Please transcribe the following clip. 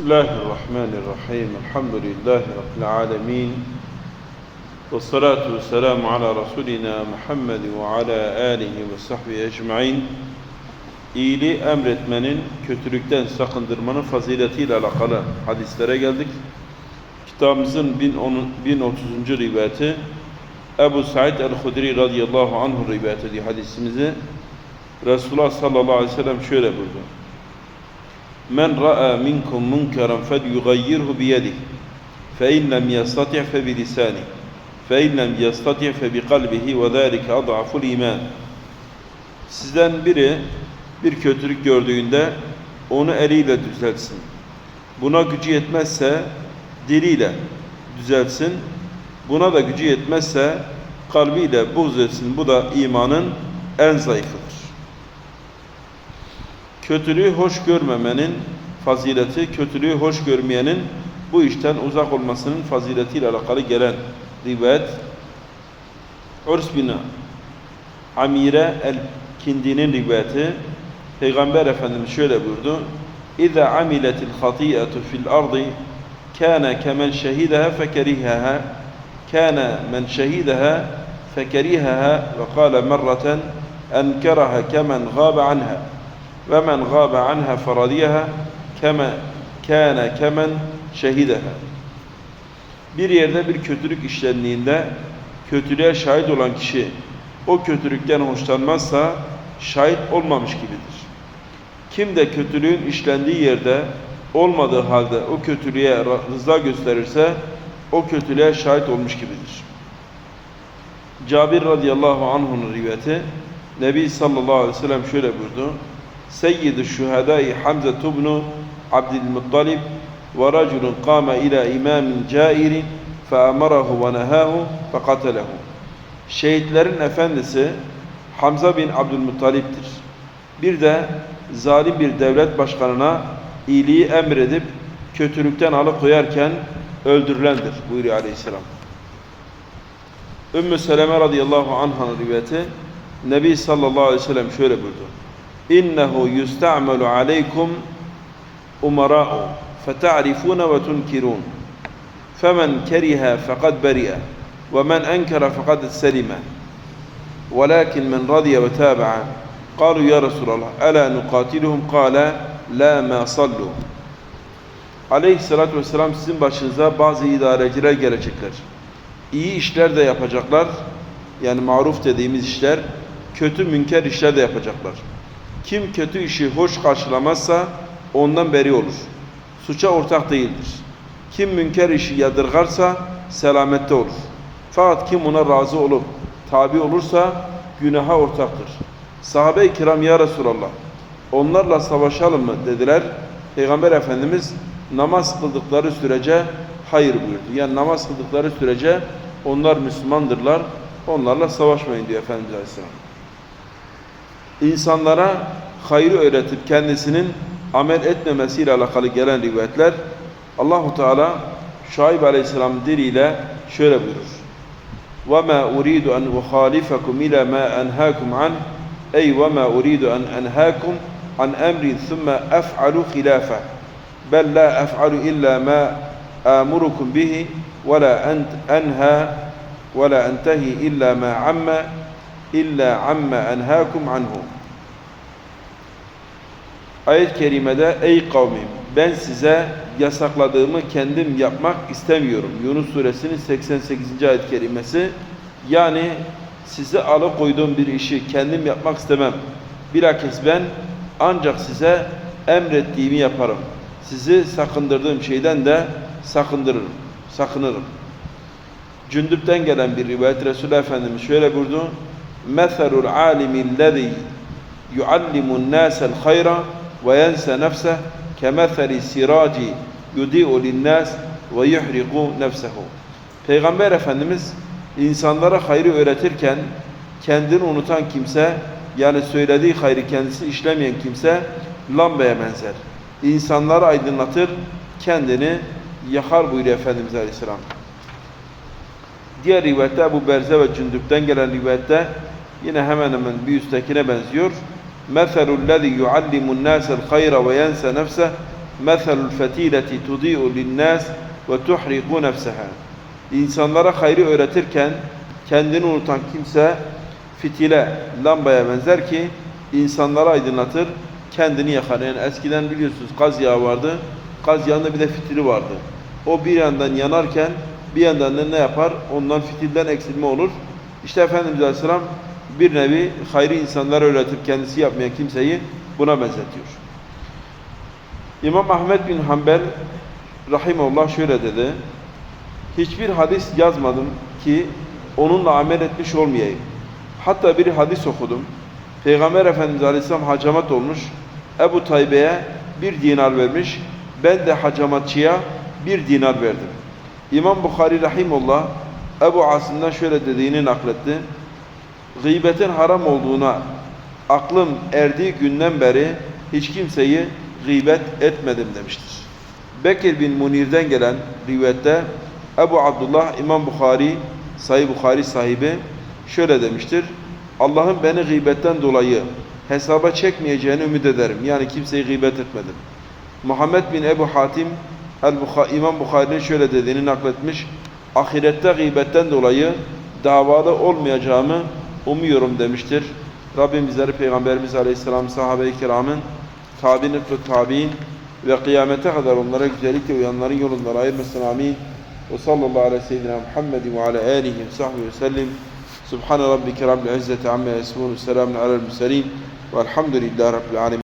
Bismillahirrahmanirrahim. Elhamdülillahi Rabbil alemin. Ve salatu ve selamu ala Resulina Muhammed ve ala alihi ve sahbihi ecmain. İyiliği emretmenin, kötülükten sakındırmanın faziletiyle alakalı hadislere geldik. Kitabımızın 1030. rivayeti Ebu Said el-Hudri radıyallahu anh rivayet ediyor hadisimizi. Resulullah sallallahu aleyhi ve sellem şöyle buyurdu. Men ra'a fe in lem yastati' fe bi lisanihi fe in lem yastati' fe bi kalbihi ve zâlike ad'aful iman. Sizden biri bir kötülük gördüğünde onu eliyle düzeltsin. Buna gücü yetmezse diliyle düzeltsin. Buna da gücü yetmezse kalbiyle buğz etsin. Bu da imanın en zayıfıdır. Kötülüğü hoş görmemenin fazileti, kötülüğü hoş görmeyenin bu işten uzak olmasının faziletiyle alakalı gelen rivayet. Urs bin Amire el-Kindi'nin rivayeti Peygamber Efendimiz şöyle buyurdu İza amiletil hatiyetu fil ardı kana kemen şehideha fekerihaha kana men şehideha fekerihaha ve kâle merraten enkeraha kemen gâbe anha ve men gâbe anha feradiyeha keme kâne kemen şehideha bir yerde bir kötülük işlendiğinde kötülüğe şahit olan kişi o kötülükten hoşlanmazsa şahit olmamış gibidir. Kim de kötülüğün işlendiği yerde olmadığı halde o kötülüğe rıza gösterirse o kötülüğe şahit olmuş gibidir. Cabir radıyallahu anh'un rivayeti Nebi sallallahu aleyhi ve sellem şöyle buyurdu. Seyyid-i şuhadai Hamza ibn Abdülmuttalib ve raculun kâme ila imamin cairin fe'amarahu ve nehahu fekatelehu. Şehitlerin efendisi Hamza bin Abdülmuttalip'tir. Bir de zalim bir devlet başkanına iyiliği emredip kötülükten alıkoyarken öldürülendir buyuruyor aleyhisselam. Ümmü Seleme radıyallahu anh'ın rivayeti Nebi sallallahu aleyhi ve sellem şöyle buyurdu İnnehu yusta'melu aleykum umara'u feta'rifuna ve tunkirun femen keriha fekad beri'a ve men enkara fekad selime ولكن من رضي وتابع قالوا يا رسول الله ألا نقاتلهم قال لا ما صلوا Aleyhissalatü vesselam sizin başınıza bazı idareciler gelecekler. İyi işler de yapacaklar. Yani maruf dediğimiz işler, kötü münker işler de yapacaklar. Kim kötü işi hoş karşılamazsa ondan beri olur. Suça ortak değildir. Kim münker işi yadırgarsa selamette olur. Fakat kim ona razı olup tabi olursa günaha ortaktır. Sahabe-i kiram ya Resulallah onlarla savaşalım mı dediler. Peygamber Efendimiz namaz kıldıkları sürece hayır buyurdu. Yani namaz kıldıkları sürece onlar Müslümandırlar. Onlarla savaşmayın diyor Efendimiz Aleyhisselam İnsanlara hayrı öğretip kendisinin amel etmemesiyle alakalı gelen rivayetler Allahu Teala Şuayb Aleyhisselam diliyle şöyle buyurur. وما أريد أن أخالفكم إلى ما أنهاكم عنه أي وما أريد أن أنهاكم عن أمر ثم أفعل خلافه بل لا أفعل إلا ما آمركم به ولا أنت أنهى ولا أنتهي إلا ما عم illa amma enhâkum anhu. Ayet-i kerimede ey kavmim ben size yasakladığımı kendim yapmak istemiyorum. Yunus suresinin 88. ayet-i kerimesi yani sizi alıkoyduğum bir işi kendim yapmak istemem. Bilakis ben ancak size emrettiğimi yaparım. Sizi sakındırdığım şeyden de sakındırırım, sakınırım. Cündüp'ten gelen bir rivayet Resulullah Efendimiz şöyle buyurdu. Alimi lezî yuallimun nâsel hayra ve yense nefseh kemetheli siraci yudi'u linnas ve yuhriqu nefsehu. Peygamber Efendimiz insanlara hayrı öğretirken kendini unutan kimse yani söylediği hayrı kendisi işlemeyen kimse lambaya benzer. İnsanları aydınlatır, kendini yakar buyuruyor Efendimiz Aleyhisselam. Diğer rivayette Ebu Berze ve Cündüp'ten gelen rivayette yine hemen hemen bir üsttekine benziyor. مَثَلُ الَّذِي يُعَلِّمُ النَّاسَ الْخَيْرَ وَيَنْسَ نَفْسَهُ Meselul fetileti tudi'u linnas ve tuhriqu nefseha. İnsanlara hayrı öğretirken kendini unutan kimse fitile, lambaya benzer ki insanları aydınlatır, kendini yakar. Yani eskiden biliyorsunuz gaz yağı vardı. Gaz yağında bir de fitili vardı. O bir yandan yanarken bir yandan da ne yapar? Ondan fitilden eksilme olur. İşte Efendimiz Aleyhisselam bir nevi hayrı insanlara öğretip kendisi yapmayan kimseyi buna benzetiyor. İmam Ahmed bin Hanbel Rahimullah şöyle dedi. Hiçbir hadis yazmadım ki onunla amel etmiş olmayayım. Hatta bir hadis okudum. Peygamber Efendimiz Aleyhisselam hacamat olmuş. Ebu Taybe'ye bir dinar vermiş. Ben de hacamatçıya bir dinar verdim. İmam Bukhari Rahimullah Ebu Asım'dan şöyle dediğini nakletti. Gıybetin haram olduğuna aklım erdiği günden beri hiç kimseyi gıybet etmedim demiştir. Bekir bin Munir'den gelen rivayette Ebu Abdullah İmam Bukhari Sayı Bukhari sahibi şöyle demiştir. Allah'ın beni gıybetten dolayı hesaba çekmeyeceğini ümit ederim. Yani kimseyi gıybet etmedim. Muhammed bin Ebu Hatim El -Bukha İmam Bukhari'nin şöyle dediğini nakletmiş. Ahirette gıybetten dolayı davalı olmayacağımı umuyorum demiştir. Rabbim bizleri Peygamberimiz Aleyhisselam sahabe-i kiramın tabi'in ve tabi'in ve kıyamete kadar onlara güzellikle uyanların yolundan ayırmasın amin. Ve sallallahu aleyhi ve seyyidina Muhammedin ve ala alihi ve sahbihi ve sellim. Subhane rabbike rabbil izzeti amme yasifun. Selamun alel murselin. Velhamdülillahi rabbil alemin.